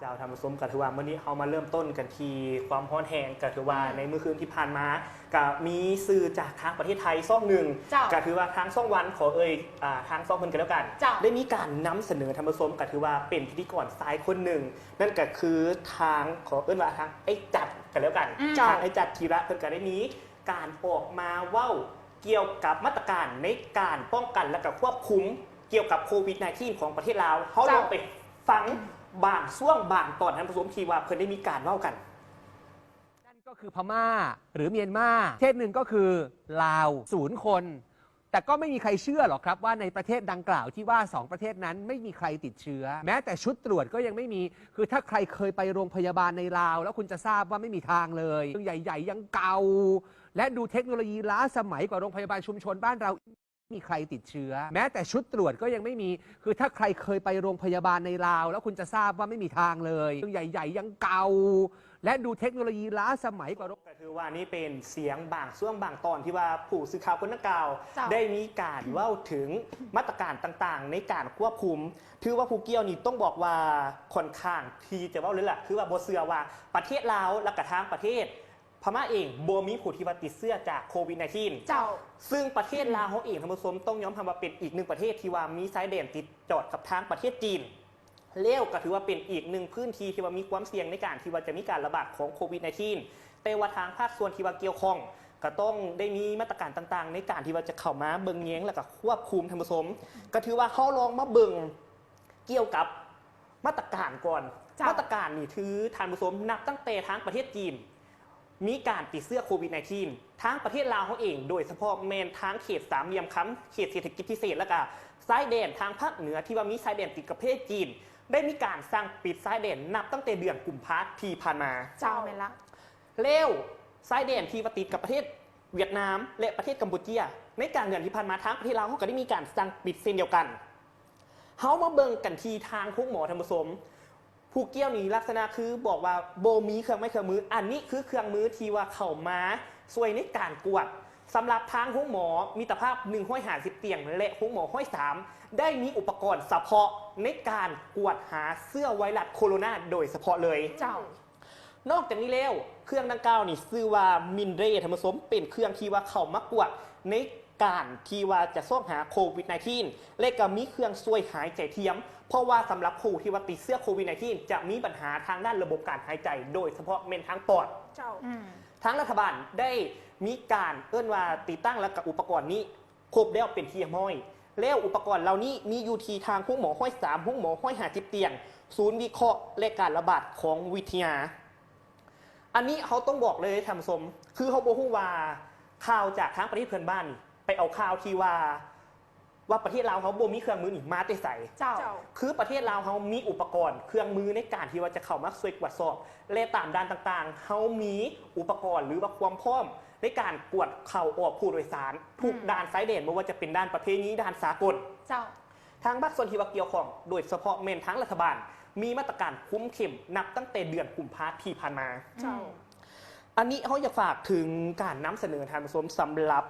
เจ้าทำผสมกับถือว่าเมื่อนี้เขามาเริ่มต้นกันที่ความฮ้อนแหงกับถือว่าในเมื่อคืนที่ผ่านมากับมีสื่อจากทางประเทศไทยซ่องหนึ่งเจ้าก็ถือว่าทางซ่องวันขอเอ่ยอ่าทางซ่องเพิ่นกันแล้วกันเจ้าได้มีการนำเสนอธรรมสมก็ถือว่าเป็นพิธีกรสายคนหนึ่งนั่นก็คือทางขอเอิ้นว่าทางไอ้จัดกันแล้วกันอืมทางไอ้จัดทีระเพิ่นก็ได้มีการออกมาเว้าเกี่ยวกับมาตรการในการป้องกันและก็ควบคุมเกี่ยวกับโควิด -19 ของประเทศลาวเขาลองไปฟัง บางช่วงบางตอนท่านผู้ชมทีว่าเพิ่นได้มีการเว้ากัน นั่นก็คือพม่าหรือเมียนมาประเทศหนึ่งก็คือลาวศูนย์คน แต่ก็ไม่มีใครเชื่อหรอกครับว่าในประเทศดังกล่าวที่ว่า 2 ประเทศนั้นไม่มีใครติดเชื้อ แม้แต่ชุดตรวจก็ยังไม่มี คือถ้าใครเคยไปโรงพยาบาลในลาว แล้วคุณจะทราบว่าไม่มีทางเลยเรื่องใหญ่ ๆ ยังเก่า และดูเทคโนโลยีล้าสมัยกว่าโรงพยาบาลชุมชนบ้านเรา ม่มีใครติดเชื้อ แม้แต่ชุดตรวจก็ยังไม่มี คือถ้าใครเคยไปโรงพยาบาลในลาว แล้วคุณจะทราบว่าไม่มีทางเลยเครื่องใหญ่ ๆ ยังเก่า และดูเทคโนโลยีล้าสมัยกว่าก็คือว่านี่เป็นเสียงบางช่วงบางตอนที่ว่าผู้สื่อข่าวคนนักกล่าวเจ้าได้มีการเว่าถึงมาตรการต่างๆ ในการควบคุม ถือว่าผู้เกี่ยวนี่ต้องบอกว่าค่อนข้างที่จะเว่าเลยล่ะคือว่าโบเสือว่าประเทศลาวและกระทางประเทศพ ม่าเองโบมีผู้ที่ว่าติดเสื้อจากโควิด -19 เจ้า ซึ่งประเทศลาวเขาเองท่านผู้ชมต้องยอมทำว่าเป็นอีกหนึ่งประเทศที่ว่ามีสายแดนติดจอดกับทางประเทศจีนเลี้ยวก็ถือว่าเป็นอีกหนึ่งพื้นที่ที่ว่ามีความเสี่ยงในการที่ว่าจะมีการระบาดของโควิด -19 แต่ว่าทางภาคส่วนที่ว่าเกี่ยวข้องก็ต้องได้มีมาตรการต่างๆ ในการที่ว่าจะเข้ามาเบิ่งแย้งแล้วก็ควบคุมท่านผู้ชมก็ถือว่าเขาลองมาเบิ่งเกี่ยวกับมาตรการก่อนจ้ะมาตรการนี่ถือท่านผู้ชมนับตั้งแต่ทางประเทศจีน มีการติดเสื้อโควิด -19 ทั้งประเทศลาวเขาเอง โดยเฉพาะแมนทางเขตสามเหลี่ยมค้ำเขตเศรษฐกิจพิเศษแล้วก็ซ้ายแดนทางภาคเหนือที่ว่ามีซ้ายแดนติดกับประเทศจีน ได้มีการสั่งปิดซ้ายแดนนับตั้งแต่เดือนกุมภาพันธ์ที่ผ่านมา เจ้าแม่นละเร็วซ้ายแดนที่ว่าติดกับประเทศเวียดนาม และประเทศกัมพูชีในการเดือนที่ผ่านมาทางประเทศลาวเขาก็ได้มีการสั่งปิดเช่นเดียวกันเขามาเบิ่งกันที่ทางทุกหมอธรรมสม ผู้เกี่ยวนี่ลักษณะคือบอกว่าโบมีเครื่องไม่เครื่องมือ อันนี้คือเครื่องมือที่ว่าเข้ามาช่วยในการกวดสำหรับทางห้องหมอมีตรภาพ1นึ่งห้อยหาสิบเตียงและห้องหมอห้อยสามได้มีอุปกรณ์เฉพาะในการกวดหาเสื้อไวรัสโคโรนาโดยเฉพาะเลย เจ้า นอกจากนี้แล้ว เครื่องดังกล่าวนี่ชื่อว่ามินเรธรรมสมเป็นเครื่องที่ว่าเข้ามากวดใน การที่ว่าจะซ่อมหาโควิด -19 และก็มีเครื่องช่วยหายใจเทียม เพราะว่าสำหรับผู้ที่ว่าติดเสื้อโควิด -19 จะมีปัญหาทางด้านระบบการหายใจ โดยเฉพาะเมนทางปอดเจ้าอืมทางรัฐบาลได้มีการเอื้อนว่าติดตั้งและกับอุปกรณ์นี้ครบแล้วเป็นที่ห้อยแล้วอุปกรณ์เหล่านี้มีอยู่ที่ทางห้องหมอห้อยสามห้องหมอห้อยหาจิบเตียง ศูนย์วิเคราะห์และการระบาดของวิทยา อันนี้เขาต้องบอกเลยทำสมคือเขาบอกว่าข่าวจากทางประเทศเพื่อนบ้านนี่ ไปเอาข่าวที่ว่า ว่าประเทศลาวเขาบ่มีเครื่องมือนี่มาแต่ใส่เจ้า คือประเทศลาวเขามีอุปกรณ์ เครื่องมือในการที่ว่าจะเข้ามาช่วยตรวจสอบ และตามด้านต่างๆ เขามีอุปกรณ์หรือว่าความพร้อม ในการกวดเข่าออกผู้โดยสารทุกอืมด้านสายเด่นไม่ว่าจะเป็นด้านประเพณีด้านสากล เจ้า ทางภาคส่วนที่ว่าเกี่ยวข้องโดยเฉพาะเมนทั้งรัฐบาล มีมาตรการคุ้มเข้มนับตั้งแต่เดือนกุมภาพันธ์ที่ผ่านมา เจ้า อันนี้เขาอยากฝากถึงการนำเสนอทางผสมสำหรับ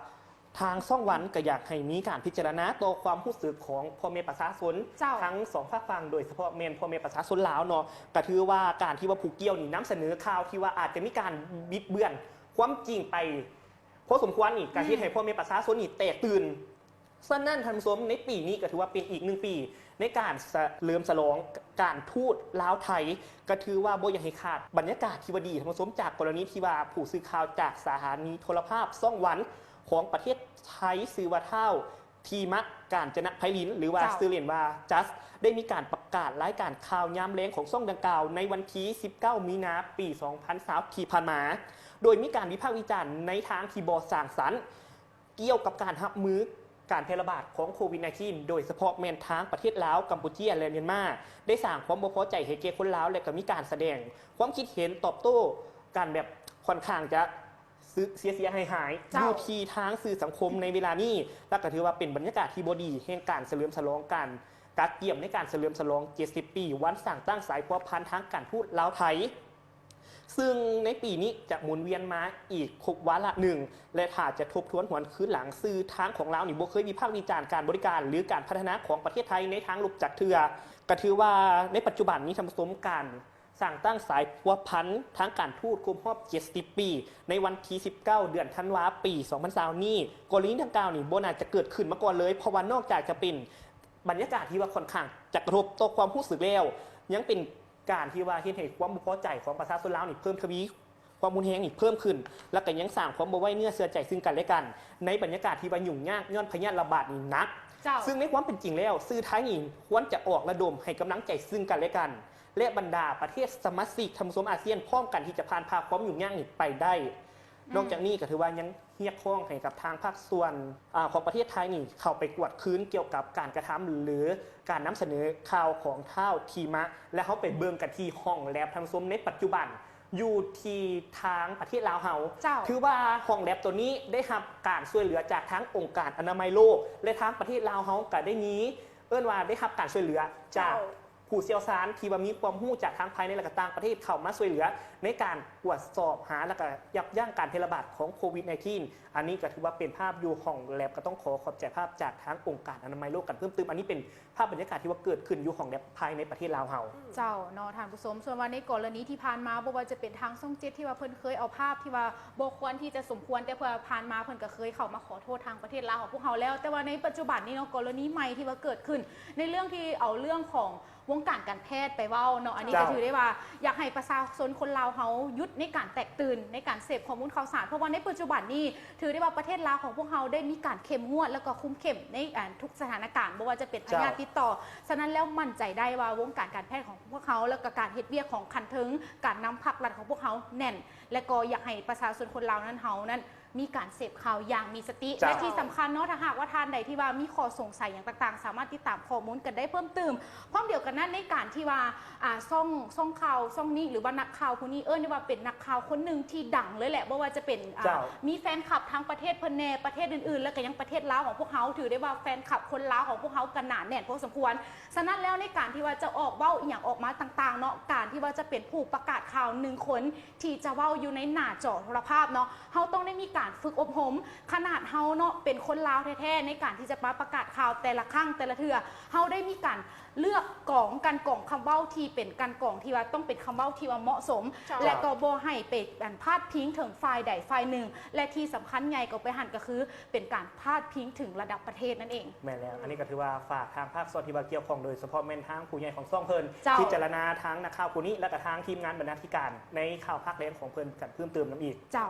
ทางซ่องวันก็อยากให้มีการพิจารณาต่อความรู้สึกของพ่อเมประชาชนเจ้า ทั้งสองภาคฟังโดยเฉพาะเมนพ่อเมประชาชนลาวเนาะก็ถือว่าการที่ว่าผูกเกี่ยวนี่นำเสนอข่าวที่ว่าอาจจะมีการบิดเบือน ความจริงไปพอสมควรนี่การที่ให้พ่อเมประชาชนนี่แตกตื่นฉะนั้นท่านผู้ชมในปีนี้ก็ถือว่าเป็นอีกหนึ่งปี ในการเฉลิมฉลองการทูตลาวไทย ก็ถือว่าโบอยังให้ขาดบรรยากาศที่ว่าดีท่านผู้ชมจากกรณีที่ว่าผู้สื่อข่าวจากสถานีโทรภาพซ่องวัน ของประเทศไทยซื้อว่าเท่าทีมักการจนะไพลิน หรือว่าเจ้าซื้อเรียนว่าจัสได้มีการประกาศรายการข่าวยามแรงของซ่องดังกล่าว ในวันที่ 19 มีนาปี 2003ที่ผ่านมา โดยมีการวิพากษ์วิจารณ์ในทางที่บอสร้างสรรค์เกี่ยวกับการรับมือการแพร่ระบาดของโควิด -19 โดยเฉพาะแมนทางประเทศลาวกัมพูชาและเมียนมาได้สร้างความบ่พอใจให้แก่คนลาวและก็มีการแสดง ความคิดเห็นตอบโต้การแบบค่อนข้างจะ เสียเสียหายหายๆเจ้า อยู่ที่ทางสื่อสังคมในเวลานี้และก็ถือว่าเป็นบรรยากาศที่บดีแห่งการเฉลิมฉลองการกัดเกี่ยมในการเฉลิมฉลอง 70 ปี วันสั่งตั้งสายพัวพันทางการพูดลาวไทย ซึ่งในปีนี้จะหมุนเวียนมาอีกครบวาระหนึ่ง และถ้าจะทบทวนหวนคืนหลังซื้อทางของเรานี่บ่เคยวิพากษ์วิจารณ์การบริการ หรือการพัฒนาของประเทศไทยในทางลบจากเถือก็ถือว่าในปัจจุบันนี้ทำสมการ สั่งตั้งสายพัวพันธ์ทางการทูตครบรอบ70ปี ในวันที่19 เดือนธันวาปี2020นี้กรณีดังกล่าวนี่โบนาจจะเกิดขึ้นมาก่อนเลย เพราะว่านอกจากจะเป็นบรรยากาศที่ว่าค่อนข้างจะกระทบต่อความรู้สึกแล้ว ยังเป็นการที่ว่าเห็นเหตุความบุพอใจของประชาชนลาวนี่เพิ่มทวีความมุนแหงนี่เพิ่มขึ้น และก็ยังสร้างความบ่ไว้เนื้อเสือใจซึ่งกันและกัน ในบรรยากาศที่ว่ายุ่งยากย้อนพยานระบาดนี่หนักเจ้าซึ่งในความเป็นจริงแล้วสื่อไทยนี่ควรจะออกระดมให้กำลังใจซึ่งกันและกัน และบรรดาประเทศสมาชิกทำสมอาเซียนพร้อมกันที่จะผ่านพาความยุ่งยากนี้ไปได้อืมนอกจากนี้ก็ถือว่ายังเรียกร้องให้กับทางภาคส่วนอาของประเทศไทยนี่เข้าไปกวดคืนเกี่ยวกับการกระทำหรือการนำเสนอข่าวของเท่าทีมะ และเขาไปเบิ่งกันที่ห้องแลบทำสมในปัจจุบันอยู่ที่ทางประเทศลาวเฮาเจ้าคือว่าห้องแลบตัวนี้ได้รับการช่วยเหลือจากทั้งองค์การอนามัยโลก และทางประเทศลาวเฮาก็ได้นี้ เอิ้นว่าได้รับการช่วยเหลือจากเจ้า ผู้เชี่ยวชาญที่ว่ามีความรู้จากทางภายในและก็ต่างประเทศเข้ามาช่วยเหลือ ในการตรวจสอบหาและก็ยับยั้งการแพร่ระบาดของโควิด -19 อันนี้ก็ถือว่าเป็นภาพอยู่ห้องแลบก็ต้องขอขอบใจภาพจากทางองค์การอนามัยโลกกันเพิ่มเติมอันนี้เป็นภาพบรรยากาศที่ว่าเกิดขึ้นอยู่ห้องแลบภายในประเทศลาวเฮาเจ้าเนาะท่านผู้ชมส่วนวันในกรณีที่ผ่านมาบ่ว่าจะเป็นทางช่องเจ็ดที่ว่าเพิ่นเคยเอาภาพที่ว่าบ่ควรที่จะสมควรแต่เพื่อผ่านมาเพิ่นก็เคยเข้ามาขอโทษทางประเทศลาวของพวกเขาแล้ว แต่ว่าในปัจจุบันนี้เนาะกรณีใหม่ที่ว่าเกิดขึ้น ในเรื่องที่เอาเรื่องของ วงการการแพทย์ไปเว้าเนาะอันนี้ก็เจ้าถือได้ว่า อยากให้ประชาชนคนลาวเขาหยุดในการแตกตื่นในการเสพข้อมูลข่าวสาร เพราะว่าในปัจจุบันนี้ถือได้ว่าประเทศลาวของพวกเขาได้มีการเข้มงวด แล้วก็คุมเข้มในอ่าทุกสถานการณ์ไม่ว่าจะเป็นพยาธิเจ้าติดต่อฉะนั้นแล้วมั่นใจได้ว่าวงการการแพทย์ของพวกเขาแล้วก็การเฮ็ดเวียกของคันถึงการนำพักรัฐของพวกเขาแน่น และก็อยากให้ประชาชนคนลาวนั้นเฮานั้น มีการเสพข่าวอย่างมีสติเจ้าและที่สำคัญเนาะถ้าหากว่าท่านใดที่ว่ามีข้อสงสัยอย่างต่างๆ สามารถติดตามข้อมูลกันได้เพิ่มเติมพร้อมเดียวกันนั้นในการที่ว่าอ่าซ่องซ่องข่าวซ่องนี้หรือว่านักข่าวคนนี้เอิ้นได้ว่าเป็นนักข่าวคนหนึ่งที่ดังเลยแหละบ่ว่าจะเป็นอ่าเจ้ามีแฟนคลับทั้งประเทศเพิ่นแน่ประเทศอื่นๆ แล้วก็ยังประเทศลาวของพวกเขาถือได้ว่าแฟนคลับคนลาวของพวกเขากันหนาแน่นพอสมควร ฉะนั้นแล้วในการที่ว่าจะออกเว้าอีหยังออกมาต่างๆเนาะการที่ว่าจะเป็นผู้ประกาศข่าวหนึ่งคนที่จะเว้าอยู่ในหน้าจอโทรภาพเนาะเฮาต้องได้มีการฝึกอบรมขนาดเฮาเนาะเป็นคนลาวแท้ๆในการที่จะมาประกาศข่าวแต่ละครั้งแต่ละเทื่อเฮาได้มีการเลือกกล่องการกล่องคำเว้าที่เป็นการกล่องที่ว่าต้องเป็นคำเว้าที่ว่าเหมาะสมเจ้าและก็บ่ให้ไปอันพาดพิงถึงฝ่ายใดฝ่ายหนึ่ง และที่สำคัญใหญ่ก็ไปหันก็คือ เป็นการพาดพิงถึงระดับประเทศนั่นเอง แม่นแล้ว อันนี้ก็ถือว่าฝากทางภาคส่วนที่ว่าเกี่ยวข้องโดยเฉพาะแม่นทางผู้ใหญ่ของซ่องเพิ่นเจ้า พิจารณาทางนักข่าวผู้นี้และก็ทางทีมงานบรรณาธิการในข่าวภาคเล่นของเพิ่นกันเพิ่มเติมน้ำอีก เจ้า